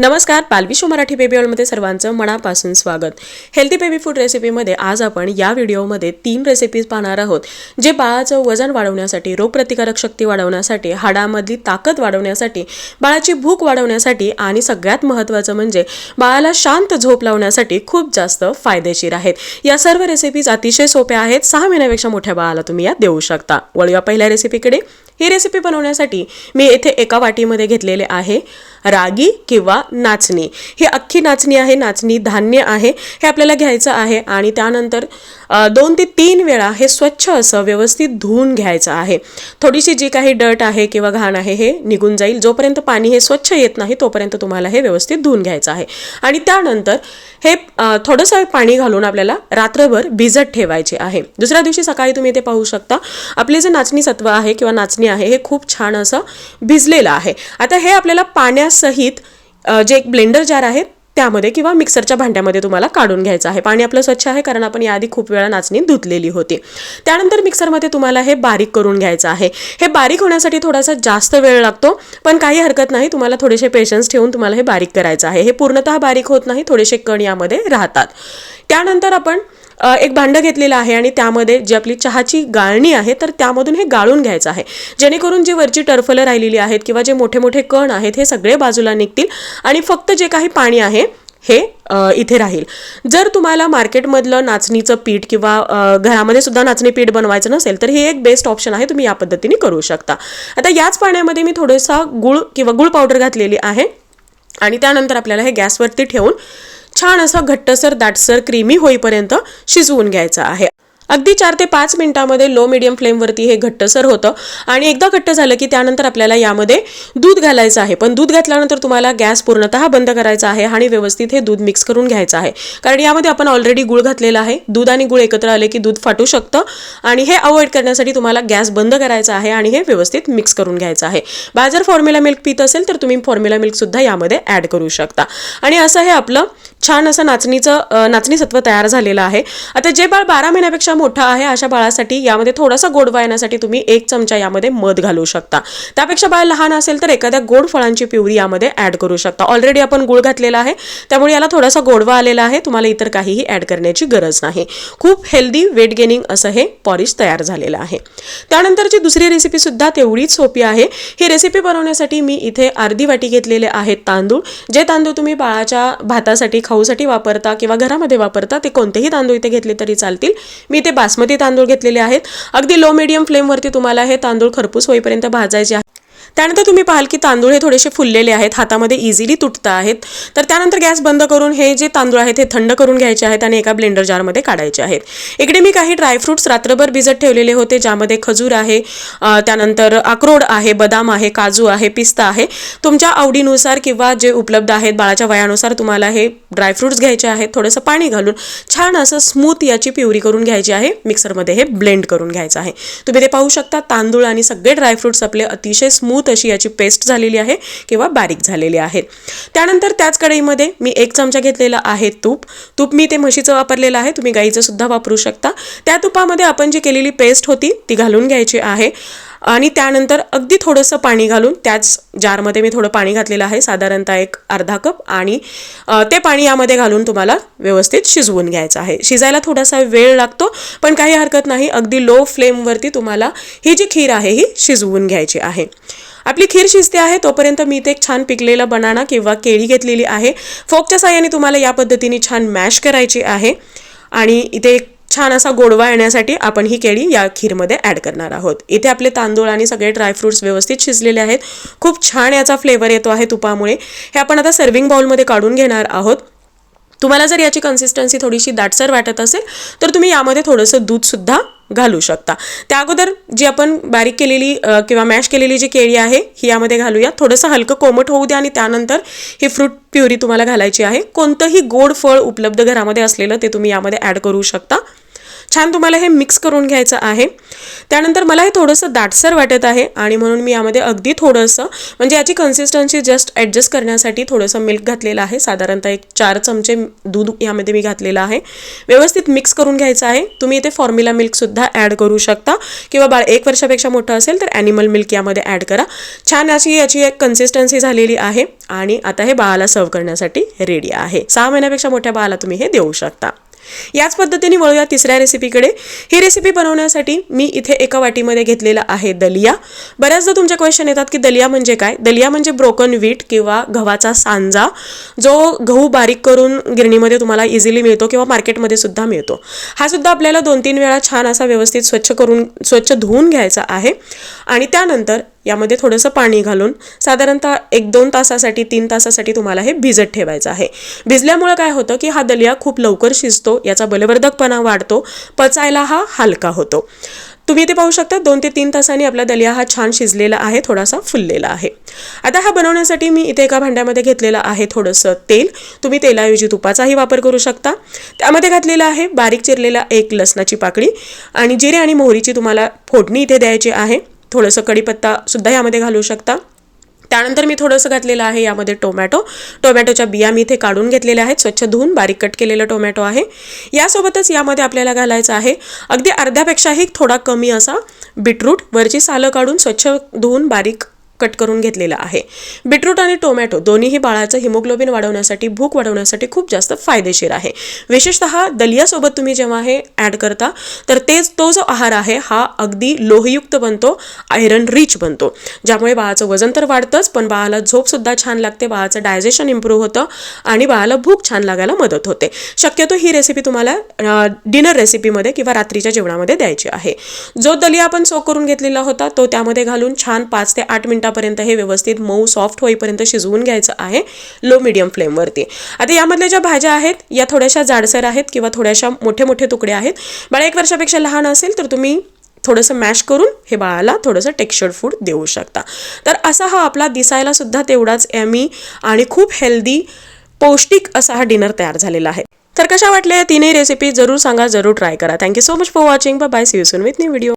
नमस्कार पालविशो मराठी बेबी ऑलमध्ये सर्वांचं मनापासून स्वागत. हेल्दी बेबी फूड रेसिपीमध्ये आज आपण या व्हिडिओमध्ये तीन रेसिपीज पाहणार आहोत जे बाळाचं वजन वाढवण्यासाठी रोगप्रतिकारक शक्ती वाढवण्यासाठी हाडामधली ताकद वाढवण्यासाठी बाळाची भूक वाढवण्यासाठी आणि सगळ्यात महत्त्वाचं म्हणजे बाळाला शांत झोप लावण्यासाठी खूप जास्त फायदेशीर आहेत. या सर्व रेसिपीज अतिशय सोप्या आहेत सहा महिन्यापेक्षा मोठ्या बाळाला तुम्ही या देऊ शकता. वळूया पहिल्या रेसिपीकडे ही रेसिपी बनवण्यासाठी मी येथे एका वाटीमध्ये घेतलेले आहे रागी किंवा नाचणी. ही अख्खी नाचणी आहे नाचणी धान्य आहे हे आपल्याला घ्यायचं आहे आणि त्यानंतर दोन ते तीन वेळा हे स्वच्छ असं व्यवस्थित धुवून घ्यायचं आहे. थोडीशी जी काही डट आहे किंवा घाण आहे हे निघून जाईल. जोपर्यंत पाणी हे स्वच्छ येत नाही तोपर्यंत तुम्हाला हे व्यवस्थित धुवून घ्यायचं आहे. आणि त्यानंतर हे थोडंसं पाणी घालून आपल्याला रात्रभर भिजत ठेवायचे आहे. दुसऱ्या दिवशी सकाळी तुम्ही ते पाहू शकता आपले जे नाचणी सत्व आहे किंवा नाचणी आहे हे खूप छान असं भिजलेलं आहे. आता हे आपल्याला पाण्या सहित जे एक ब्लेंडर जार आहे त्यामध्ये किंवा मिक्सरच्या भांड्यामध्ये तुम्हाला काढून घ्यायचं आहे. पाणी आपलं स्वच्छ आहे कारण आपण याआधी खूप वेळा नाचणी धुतलेली होती. त्यानंतर मिक्सरमध्ये तुम्हाला हे बारीक करून घ्यायचं आहे. हे बारीक होण्यासाठी थोडासा जास्त वेळ लागतो पण काही हरकत नाही तुम्हाला थोडेसे पेशन्स ठेवून तुम्हाला हे बारीक करायचं आहे. हे पूर्णतः बारीक होत नाही थोडेसे कण यामध्ये राहतात. त्यानंतर आपण एक भांडं घेतलेलं आहे आणि त्यामध्ये जी आपली चहाची गाळणी आहे तर त्यामधून हे गाळून घ्यायचं आहे. जेणेकरून जी वरची टर्फलं राहिलेली आहेत किंवा जे मोठे मोठे कण आहेत हे सगळे बाजूला निघतील आणि फक्त जे काही पाणी आहे हे इथे राहील. जर तुम्हाला मार्केटमधलं नाचणीचं पीठ किंवा घरामध्ये सुद्धा नाचणी पीठ बनवायचं नसेल तर हे एक बेस्ट ऑप्शन आहे तुम्ही या पद्धतीने करू शकता. आता याच पाण्यामध्ये मी थोडंसं गुळ किंवा गुळ पावडर घातलेली आहे आणि त्यानंतर आपल्याला हे गॅसवरती ठेवून छान असा घट्टसर दाटसर क्रीमी होईपर्यंत शिजवून घ्यायचा आहे. अगदी चार ते पाच मिनिटामध्ये लो मिडियम फ्लेमवरती हे घट्टसर होतं. आणि एकदा घट्ट झालं की त्यानंतर आपल्याला यामध्ये दूध घालायचं आहे. पण दूध घातल्यानंतर तुम्हाला गॅस पूर्णतः बंद करायचा आहे आणि व्यवस्थित हे दूध मिक्स करून घ्यायचं आहे. कारण यामध्ये आपण ऑलरेडी गुळ घातलेला आहे. दूध आणि गुळ एकत्र आले की दूध फाटू शकतं. आणि हे अवॉइड करण्यासाठी तुम्हाला गॅस बंद करायचा आहे आणि हे व्यवस्थित मिक्स करून घ्यायचं आहे. बाजार फॉर्म्युला मिल्क पित असेल तर तुम्ही फॉर्म्युला मिल्कसुद्धा यामध्ये ॲड करू शकता. आणि असं हे आपलं छान असं नाचणीचं नाचणीसत्व नाचणी सत्व तयार झालेलं आहे. आता जे बाळ बारा महिन्यापेक्षा मोठा आहे अशा बाळासाठी यामध्ये थोडासा गोडवा येण्यासाठी तुम्ही एक चमचा यामध्ये मध घालू शकता. त्यापेक्षा बाळ लहान असेल तर एखाद्या गोड फळांची प्युरी यामध्ये ॲड करू शकता. ऑलरेडी आपण गुळ घातलेला आहे त्यामुळे याला थोडासा गोडवा आलेला आहे तुम्हाला इतर काहीही ॲड करण्याची गरज नाही. खूप हेल्दी वेट गेनिंग असं हे पॉरिश तयार झालेलं आहे. त्यानंतरची दुसरी रेसिपी सुद्धा तेवढीच सोपी आहे. ही रेसिपी बनवण्यासाठी मी इथे अर्धी वाटी घेतलेले आहेत तांदूळ. जे तांदूळ तुम्ही बाळाच्या भातासाठी खाऊसाठी वापरता किंवा घरामध्ये वापरता ते कोणतेही तांदूळ इथे घेतले तरी चालतील. मी इथे बासमती तांदूळ घेतलेले आहेत. अगदी लो मिडियम फ्लेमवरती तुम्हाला हे तांदूळ खरपूस होईपर्यंत भाजायचे आहे. त्यानंतर तुम्ही पाहाल की तांदूळ हे थोडेसे फुललेले आहेत हातामध्ये इझिली तुटत आहेत. तर त्यानंतर गॅस बंद करून हे जे तांदूळ आहेत हे थंड करून घ्यायचे आहेत आणि एका ब्लेंडर जारमध्ये काढायचे आहेत. इकडे मी काही ड्रायफ्रुट्स रात्रभर भिजत ठेवलेले होते ज्यामध्ये खजूर आहे त्यानंतर अक्रोड आहे बदाम आहे काजू आहे पिस्ता आहे. तुमच्या आवडीनुसार किंवा जे उपलब्ध आहेत बाळाच्या वयानुसार तुम्हाला हे ड्रायफ्रुट्स घ्यायचे आहेत थोडंसं पाणी घालून छान असं स्मूथ याची प्युरी करून घ्यायची आहे. मिक्सरमध्ये हे ब्लेंड करून घ्यायचं आहे. तुम्ही ते पाहू शकता तांदूळ आणि सगळे ड्रायफ्रुट्स आपले अतिशय स्मूथ अशी याची पेस्ट झालेली आहे किंवा बारीक झालेली आहे. त्यानंतर त्याच कढईमध्ये मी एक चमचा घेतलेला आहे तूप. तूप मी ते म्हशीचं वापरलेलं आहे. तुम्ही गाईचं सुद्धा वापरू शकता. त्या तुपामध्ये आपण जी केलेली पेस्ट होती ती घालून घ्यायची आहे. आणि त्यानंतर अगदी थोडंसं पाणी घालून त्याच जारमध्ये मी थोडं पाणी घातलेलं आहे साधारणतः एक अर्धा कप आणि ते पाणी यामध्ये घालून तुम्हाला व्यवस्थित शिजवून घ्यायचं आहे. शिजायला थोडासा वेळ लागतो पण काही हरकत नाही अगदी लो फ्लेमवरती तुम्हाला ही जी खीर आहे ही शिजवून घ्यायची आहे. आपली खीर शिजते आहे तोपर्यंत मी इथे एक छान पिकलेला बनाना किंवा केळी घेतलेली आहे. फोकच्या साह्याने तुम्हाला या पद्धतीने छान मॅश करायची आहे. आणि इथे एक छान असा गोडवा येण्यासाठी आपण ही केळी या खीरमध्ये ॲड करणार आहोत. इथे आपले तांदूळ आणि सगळे ड्रायफ्रुट्स व्यवस्थित शिजलेले आहेत. खूप छान याचा फ्लेवर येतो आहे तुपामुळे. हे आपण आता सर्विंग बाउलमध्ये काढून घेणार आहोत. तुम्हाला जर याची कन्सिस्टन्सी थोडीशी दाटसर वाटत असेल तर तुम्ही यामध्ये थोडंसं दूधसुद्धा घालू शकता. त्या अगोदर जी आपण बारीक केलेली किंवा मॅश केलेली जी केळी आहे ही यामध्ये घालूया थोडंसं हलकं कोमट होऊ द्या आणि त्यानंतर ही फ्रूट प्युरी तुम्हाला घालायची आहे. कोणतंही गोड फळ उपलब्ध घरामध्ये असलेलं ते तुम्ही यामध्ये ॲड करू शकता. छान तुम्हाला हे मिक्स करून घ्यायचं आहे. त्यानंतर मला हे थोडंसं दाटसर वाटत आहे आणि म्हणून मी यामध्ये अगदी थोडंसं म्हणजे याची कन्सिस्टन्सी जस्ट ॲडजस्ट करण्यासाठी थोडंसं मिल्क घातलेलं आहे. साधारणतः एक चार चमचे दूध यामध्ये मी घातलेलं आहे. व्यवस्थित मिक्स करून घ्यायचं आहे. तुम्ही इथे फॉर्म्युला मिल्कसुद्धा ॲड करू शकता. किंवा बाळ एक वर्षापेक्षा मोठं असेल तर ॲनिमल मिल्क यामध्ये ॲड करा. छान अशी याची एक कन्सिस्टन्सी झालेली आहे. आणि आता हे बाळाला सर्व करण्यासाठी रेडी आहे. सहा महिन्यापेक्षा मोठ्या बाळाला तुम्ही हे देऊ शकता. याच पद्धतीने वळूया तिसऱ्या रेसिपीकडे ही रेसिपी बनवण्यासाठी मी इथे एका वाटीमध्ये घेतलेलं आहे दलिया. बऱ्याचदा तुमच्या क्वेश्चन येतात की दलिया म्हणजे काय? दलिया म्हणजे ब्रोकन वीट किंवा गव्हाचा सांजा जो गहू बारीक करून गिरणीमध्ये तुम्हाला इझिली मिळतो किंवा मार्केटमध्ये सुद्धा मिळतो. हा सुद्धा आपल्याला दोन तीन वेळा छान असा व्यवस्थित स्वच्छ करून स्वच्छ धुवून घ्यायचा आहे. आणि त्यानंतर यामध्ये थोडंसं पाणी घालून साधारणतः एक दोन तासासाठी तीन तासासाठी तुम्हाला हे भिजत ठेवायचं आहे. भिजल्यामुळं काय होतं की हा दलिया खूप लवकर शिजतो याचा बलवर्धकपणा वाढतो पचायला हा हलका होतो. तुम्ही इथे पाहू शकता दोन ते तीन तासांनी आपला दलिया हा छान शिजलेला आहे थोडासा फुललेला आहे. आता हा बनवण्यासाठी मी इथे एका भांड्यामध्ये घेतलेलं आहे थोडंसं तेल. तुम्ही तेलाऐवजी तुपाचाही वापर करू शकता. त्यामध्ये घातलेलं आहे बारीक चिरलेला एक लसणाची पाकळी आणि जिरे आणि मोहरीची तुम्हाला फोडणी इथे द्यायची आहे. थोडंसं कढीपत्तासुद्धा यामध्ये घालू शकता. त्यानंतर मी थोडंसं घातलेलं आहे यामध्ये टोमॅटो. टोमॅटोच्या बिया मी इथे काढून घेतलेल्या आहेत. स्वच्छ धुवून बारीक कट केलेलं टोमॅटो आहे. यासोबतच यामध्ये आपल्याला घालायचं आहे अगदी अर्ध्यापेक्षाही थोडा कमी असा बीटरूट. वरची सालं काढून स्वच्छ धुवून बारीक कट करून घेतलेला आहे. बीटरूट आणि टोमॅटो दोन्हीही बाळाचं हिमोग्लोबिन वाढवण्यासाठी भूक वाढवण्यासाठी खूप जास्त फायदेशीर आहे. विशेषतः दलियासोबत तुम्ही जेव्हा हे ॲड करता तर तेच तो जो आहार आहे हा अगदी लोहयुक्त बनतो आयरन रिच बनतो. ज्यामुळे बाळाचं वजन तर वाढतंच पण बाळाला झोपसुद्धा छान लागते बाळाचं डायजेशन इम्प्रूव्ह होतं आणि बाळाला भूक छान लागायला मदत होते. शक्यतो ही रेसिपी तुम्हाला डिनर रेसिपीमध्ये किंवा रात्रीच्या जेवणामध्ये द्यायची आहे. जो दलिया आपण सोक करून घेतलेला होता तो त्यामध्ये घालून छान पाच ते आठ मिनिटापर्यंत हे व्यवस्थित मऊ सॉफ्ट होईपर्यंत शिजवून घ्यायचं आहे लो मिडियम फ्लेमवरती आता यामधल्या ज्या भाज्या आहेत या थोड्याशा जाडसर आहेत किंवा थोड्याशा मोठे मोठे तुकडे आहेत. बाळा एक वर्षापेक्षा लहान असेल तर तुम्ही थोडंसं मॅश करून हे बाळाला थोडंसं टेक्स्चर्ड फूड देऊ शकता. तर असा हा आपला दिसायला सुद्धा तेवढाच एमी आणि खूप हेल्दी पौष्टिक असा हा डिनर तयार झालेला आहे. तर कशा वाटल्या या तीनही रेसिपी जरूर सांगा जरूर ट्राय करा. Thank you so much for watching bye see you soon with new video